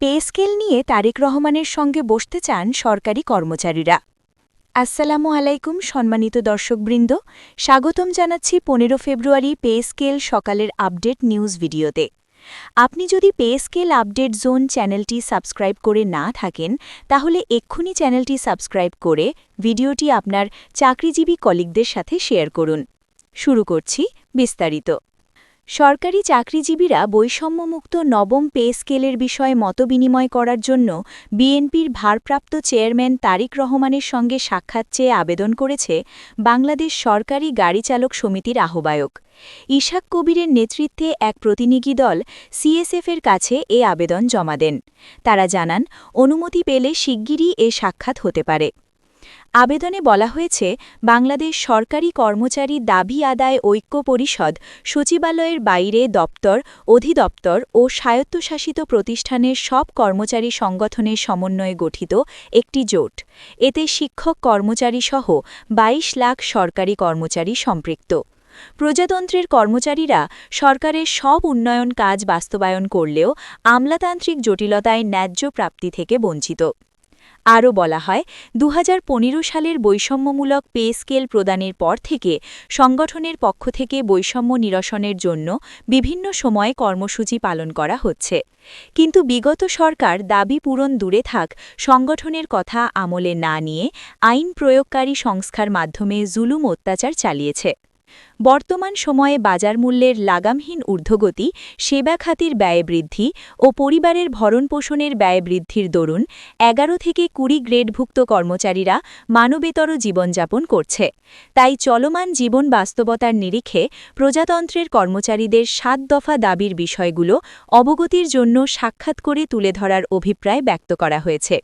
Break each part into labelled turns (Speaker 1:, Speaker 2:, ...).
Speaker 1: Pay scale নিয়ে তারেক রহমানের সঙ্গে বসতে চান সরকারি কর্মচারীরা। আসসালামু আলাইকুম সম্মানিত দর্শকবৃন্দ, স্বাগতম জানাচ্ছি পনেরো ফেব্রুয়ারি পে স্কেল সকালের আপডেট নিউজ ভিডিওতে। আপনি যদি পে স্কেল আপডেট জোন চ্যানেলটি সাবস্ক্রাইব করে না থাকেন, তাহলে এক্ষুনি চ্যানেলটি সাবস্ক্রাইব করে ভিডিওটি আপনার চাকরিজীবী কলিগদের সাথে শেয়ার করুন। শুরু করছি বিস্তারিত। সরকারি চাকরিজীবীরা বৈষম্যমুক্ত নবম পে স্কেলের বিষয়ে মতবিনিময় করার জন্য বিএনপির ভারপ্রাপ্ত চেয়ারম্যান তারিক রহমানের সঙ্গে সাক্ষাৎ চেয়ে আবেদন করেছে বাংলাদেশ সরকারি গাড়ি চালক সমিতির আহ্বায়ক। ইশাক কবিরের নেতৃত্বে এক প্রতিনিধি দল সিএসএফের কাছে এ আবেদন জমা দেন। তারা জানান, অনুমতি পেলে শিগগিরই এ সাক্ষাৎ হতে পারে। আবেদনে বলা হয়েছে, বাংলাদেশ সরকারি কর্মচারী দাবি আদায় ঐক্য পরিষদ, সচিবালয়ের বাইরে দপ্তর, অধিদপ্তর ও স্বায়ত্তশাসিত প্রতিষ্ঠানের সব কর্মচারী সংগঠনের সমন্বয়ে গঠিত একটি জোট। এতে শিক্ষক কর্মচারীসহ ২২ লাখ সরকারি কর্মচারী সম্পৃক্ত। প্রজাতন্ত্রের কর্মচারীরা সরকারের সব উন্নয়ন কাজ বাস্তবায়ন করলেও আমলাতান্ত্রিক জটিলতায় ন্যায্য প্রাপ্তি থেকে বঞ্চিত। আরও বলা হয় দু হাজার পনেরো সালের বৈষম্যমূলক পে স্কেল প্রদানের পর থেকে সংগঠনের পক্ষ থেকে বৈষম্য নিরসনের জন্য বিভিন্ন সময়ে কর্মসূচি পালন করা হচ্ছে। কিন্তু বিগত সরকার দাবি পূরণ দূরে থাক, সংগঠনের কথা আমলে না নিয়ে আইন প্রয়োগকারী সংস্থার মাধ্যমে জুলুম অত্যাচার চালিয়েছে। বর্তমান সময়ে বাজার মূল্যের লাগামহীন ঊর্ধ্বগতি, সেবা খাতির ব্যয় বৃদ্ধি ও পরিবারের ভরণপোষণের ব্যয় বৃদ্ধির দরুন এগারো থেকে কুড়ি গ্রেডভুক্ত কর্মচারীরা মানবেতর জীবনযাপন করছে। তাই চলমান জীবন বাস্তবতার নিরিখে প্রজাতন্ত্রের কর্মচারীদের সাত দফা দাবির বিষয়গুলো অবগতির জন্য সাক্ষাৎ করে তুলে ধরার অভিপ্রায় ব্যক্ত করা হয়েছে।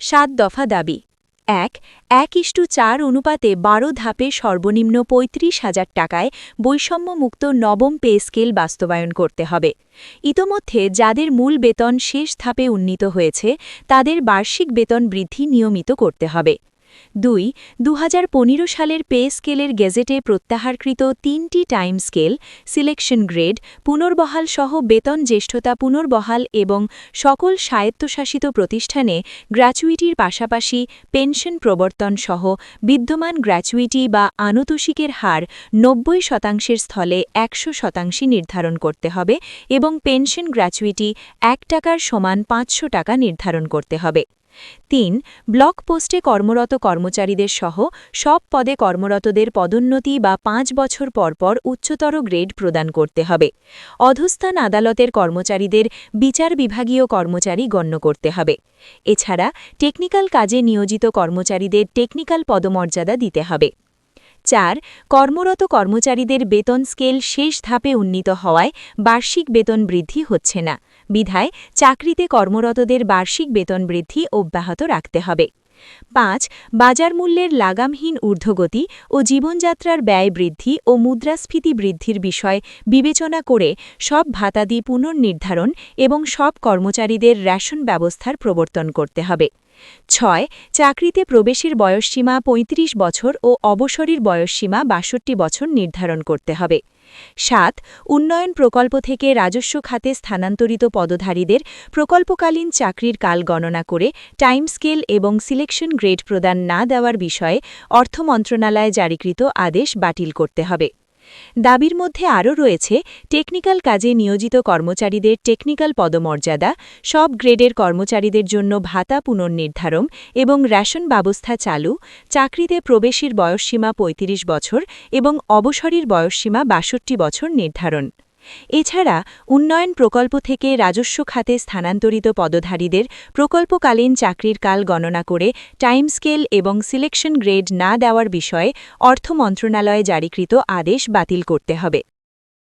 Speaker 1: সাত দফা দাবি এক এক ইষ্টু চার অনুপাতে বারো ধাপে সর্বনিম্ন পঁয়ত্রিশ হাজার টাকায় বৈষম্যমুক্ত নবম পে স্কেল বাস্তবায়ন করতে হবে। ইতোমধ্যে যাদের মূল বেতন শেষ ধাপে উন্নীত হয়েছে, তাদের বার্ষিক বেতন বৃদ্ধি নিয়মিত করতে হবে। দুই দু সালের পে স্কেলের গেজেটে প্রত্যাহারকৃত তিনটি টাইম স্কেল, সিলেকশন গ্রেড, পুনর্বহাল সহ বেতন জ্যেষ্ঠতা পুনর্বহাল এবং সকল স্বায়ত্তশাসিত প্রতিষ্ঠানে গ্র্যাচুইটির পাশাপাশি পেনশন প্রবর্তন সহ বিদ্যমান গ্র্যাচুইটি বা আনুতোষিকের হার নব্বই শতাংশের স্থলে একশো শতাংশী নির্ধারণ করতে হবে এবং পেনশন গ্র্যাচুইটি এক টাকার সমান পাঁচশো টাকা নির্ধারণ করতে হবে। তিন, ব্লক পোস্টে কর্মরত কর্মচারীদের সহ সব পদে কর্মরতদের পদোন্নতি বা পাঁচ বছর পরপর উচ্চতর গ্রেড প্রদান করতে হবে। অধস্থান আদালতের কর্মচারীদের বিচার বিভাগীয় কর্মচারী গণ্য করতে হবে। এছাড়া টেকনিক্যাল কাজে নিয়োজিত কর্মচারীদের টেকনিক্যাল পদমর্যাদা দিতে হবে। চার, কর্মরত কর্মচারীদের বেতন স্কেল শেষ ধাপে উন্নীত হওয়ায় বার্ষিক বেতন বৃদ্ধি হচ্ছে না। বিধায় চাকরিতে কর্মরতদের বার্ষিক বেতন বৃদ্ধি অব্যাহত রাখতে হবে। পাঁচ বাজার মূল্যের লাগামহীন ঊর্ধ্বগতি ও জীবনযাত্রার ব্যয় বৃদ্ধি ও মুদ্রাস্ফীতি বৃদ্ধির বিষয় বিবেচনা করে সব ভাতাদি পুনর্নির্ধারণ এবং সব কর্মচারীদের রেশন ব্যবস্থার প্রবর্তন করতে হবে। ছয়, চাকরিতে প্রবেশের বয়সসীমা ৩৫ বছর ও অবসরের বয়সসীমা বাষট্টি বছর নির্ধারণ করতে হবে। সাত, উন্নয়ন প্রকল্প থেকে রাজস্ব খাতে স্থানান্তরিত পদধারীদের প্রকল্পকালীন চাকরির কাল গণনা করে টাইম স্কেল এবং সিলেকশন গ্রেড প্রদান না দেওয়ার বিষয়ে অর্থ মন্ত্রণালয়ে জারিকৃত আদেশ বাতিল করতে হবে। দাবির মধ্যে আরও রয়েছে, টেকনিক্যাল কাজে নিয়োজিত কর্মচারীদের টেকনিক্যাল পদমর্যাদা, সব গ্রেডের কর্মচারীদের জন্য ভাতা পুনর্নির্ধারণ এবং রেশন ব্যবস্থা চালু, চাকরিতে প্রবেশের বয়সসীমা ৩৫ বছর এবং অবসরের বয়সসীমা বাষট্টি বছর নির্ধারণ। এছাড়া উন্নয়ন প্রকল্প থেকে রাজস্ব খাতে স্থানান্তরিত পদধারীদের প্রকল্পকালীন চাকরির কাল গণনা করে টাইম স্কেল এবং সিলেকশন গ্রেড না দেওয়ার বিষয়ে অর্থ মন্ত্রণালয়ে জারিকৃত আদেশ বাতিল করতে হবে।